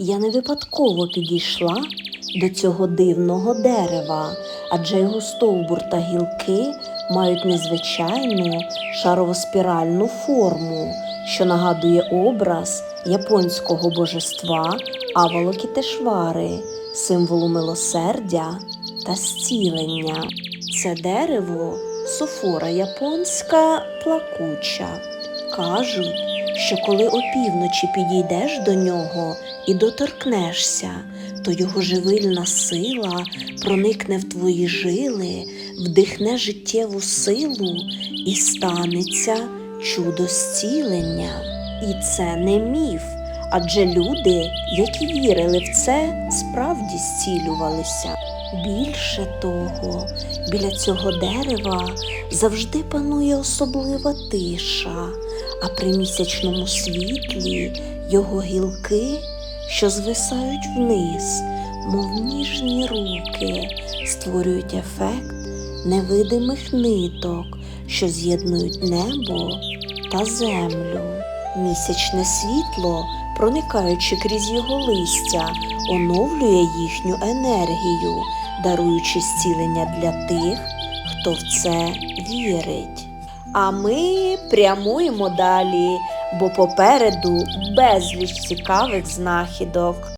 Я не випадково підійшла до цього дивного дерева, адже його стовбур та гілки мають незвичайну шарово-спіральну форму, що нагадує образ японського божества Авалокітешвари, символу милосердя та зцілення. Це дерево софора японська плакуча. Кажуть, що коли опівночі підійдеш до нього і доторкнешся, то його живильна сила проникне в твої жили, вдихне життєву силу і станеться чудо зцілення. І це не міф, адже люди, які вірили в це, справді зцілювалися. Більше того, біля цього дерева завжди панує особлива тиша, а при місячному світлі його гілки, що звисають вниз, мов ніжні руки, створюють ефект невидимих ниток, що з'єднують небо та землю. Місячне світло, проникаючи крізь його листя, оновлює їхню енергію, даруючи зцілення для тих, хто в це вірить. А ми прямуємо далі, бо попереду безліч цікавих знахідок.